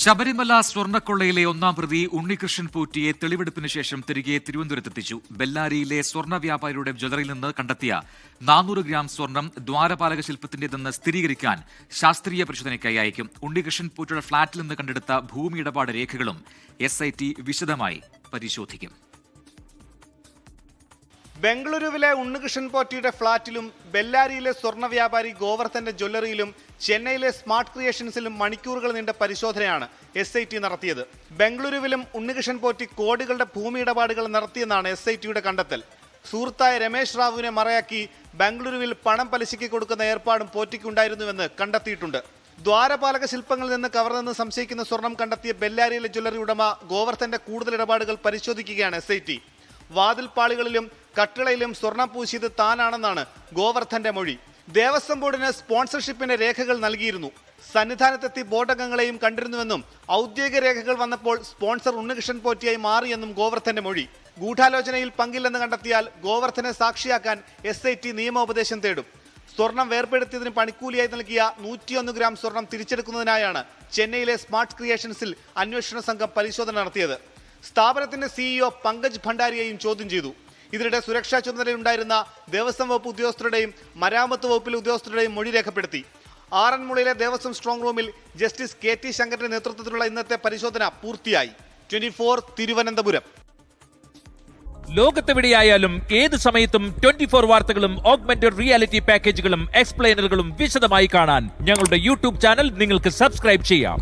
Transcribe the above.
ശബരിമല സ്വർണക്കൊള്ളയിലെ ഒന്നാം പ്രതി ഉണ്ണികൃഷ്ണൻ പൂറ്റിയെ തെളിവെടുപ്പിന് ശേഷം തിരികെ തിരുവനന്തപുരത്തെത്തിച്ചു ബെല്ലാരിയിലെ സ്വർണ വ്യാപാരിയുടെ ജ്വലറിയിൽ നിന്ന് കണ്ടെത്തിയ നാനൂറ് ഗ്രാം സ്വർണം ദ്വാരപാലക ശില്പത്തിന്റേതെന്ന് സ്ഥിരീകരിക്കാൻ ശാസ്ത്രീയ പരിശോധനയ്ക്കായി അയക്കും. ഉണ്ണികൃഷ്ണൻ പൂറ്റിയുടെ ഫ്ളാറ്റിൽ നിന്ന് കണ്ടെടുത്ത ഭൂമി ഇടപാട് രേഖകളും എസ് വിശദമായി പരിശോധിക്കും. ബംഗളൂരുവിലെ ഉണ്ണികൃഷ്ണൻ പോറ്റിയുടെ ഫ്ളാറ്റിലും ബെല്ലാരിയിലെ സ്വർണ വ്യാപാരി ഗോവർദ്ധന്റെ ജ്വല്ലറിയിലും ചെന്നൈയിലെ സ്മാർട്ട് ക്രിയേഷൻസിലും മണിക്കൂറുകൾ നീണ്ട പരിശോധനയാണ് എസ് ഐ ടി നടത്തിയത്. ബംഗളൂരുവിലും ഉണ്ണികൃഷ്ണൻ പോറ്റി കോടികളുടെ ഭൂമി ഇടപാടുകൾ നടത്തിയെന്നാണ് എസ് ഐ ടിയുടെ കണ്ടെത്തൽ. സുഹൃത്തായ രമേശ് റാവുവിനെ മറയാക്കി ബംഗളൂരുവിൽ പണം പലിശയ്ക്ക് കൊടുക്കുന്ന ഏർപ്പാടും പോറ്റിക്കുണ്ടായിരുന്നുവെന്ന് കണ്ടെത്തിയിട്ടുണ്ട്. ദ്വാരപാലക ശില്പങ്ങളിൽ നിന്ന് കവർന്നെന്ന് സംശയിക്കുന്ന സ്വർണം കണ്ടെത്തിയ ബെല്ലാരിയിലെ ജ്വല്ലറി ഉടമ ഗോവർദ്ധന്റെ കൂടുതൽ ഇടപാടുകൾ പരിശോധിക്കുകയാണ് എസ് വാതിൽപ്പാളികളിലും കട്ടിളയിലും സ്വർണം പൂശിയത് താനാണെന്നാണ് ഗോവർദ്ധന്റെ മൊഴി. ദേവസ്വം ബോർഡിന് സ്പോൺസർഷിപ്പിന്റെ രേഖകൾ നൽകിയിരുന്നു. സന്നിധാനത്തെത്തി ബോർഡംഗങ്ങളെയും കണ്ടിരുന്നുവെന്നും ഔദ്യോഗിക രേഖകൾ വന്നപ്പോൾ സ്പോൺസർ ഉണ്ണികൃഷ്ണൻ പോറ്റിയായി മാറിയെന്നും ഗോവർദ്ധന്റെ മൊഴി. ഗൂഢാലോചനയിൽ പങ്കില്ലെന്ന് കണ്ടെത്തിയാൽ ഗോവർദ്ധനെ സാക്ഷിയാക്കാൻ എസ് ഐ ടി നിയമോപദേശം തേടും. സ്വർണം വേർപ്പെടുത്തിയതിന് പണിക്കൂലിയായി നൽകിയ നൂറ്റിയൊന്ന് ഗ്രാം സ്വർണം തിരിച്ചെടുക്കുന്നതിനായാണ് ചെന്നൈയിലെ സ്മാർട്ട് ക്രിയേഷൻസിൽ അന്വേഷണ സംഘം പരിശോധന നടത്തിയത്. സ്ഥാപനത്തിന്റെ സിഇഒ പങ്കജ് ഭണ്ഡാരിയെയും ചോദ്യം ചെയ്തു. ഇതിനിടെ സുരക്ഷാ ചുമതലയുണ്ടായിരുന്ന ദേവസ്വം വകുപ്പ് ഉദ്യോഗസ്ഥരുടെയും മരാമത്ത് വകുപ്പിലെ ഉദ്യോഗസ്ഥരുടെയും മൊഴി രേഖപ്പെടുത്തി. ആറന്മുളയിലെ ദേവസ്വം സ്ട്രോങ് റൂമിൽ ജസ്റ്റിസ് കെ ടി ശങ്കറിന്റെ നേതൃത്വത്തിലുള്ള ഇന്നത്തെ പരിശോധന പൂർത്തിയായി. Twenty four Thiruvananthapuram. ലോകത്തെവിടെയായാലും ഏത് സമയത്തും ട്വന്റി ഫോർ വാർത്തകളും ഓഗ്മെന്റഡ് റിയാലിറ്റി പാക്കേജുകളും എക്സ്പ്ലെയിനറുകളും വിശദമായി കാണാൻ ഞങ്ങളുടെ യൂട്യൂബ് ചാനൽ നിങ്ങൾക്ക് സബ്സ്ക്രൈബ് ചെയ്യാം.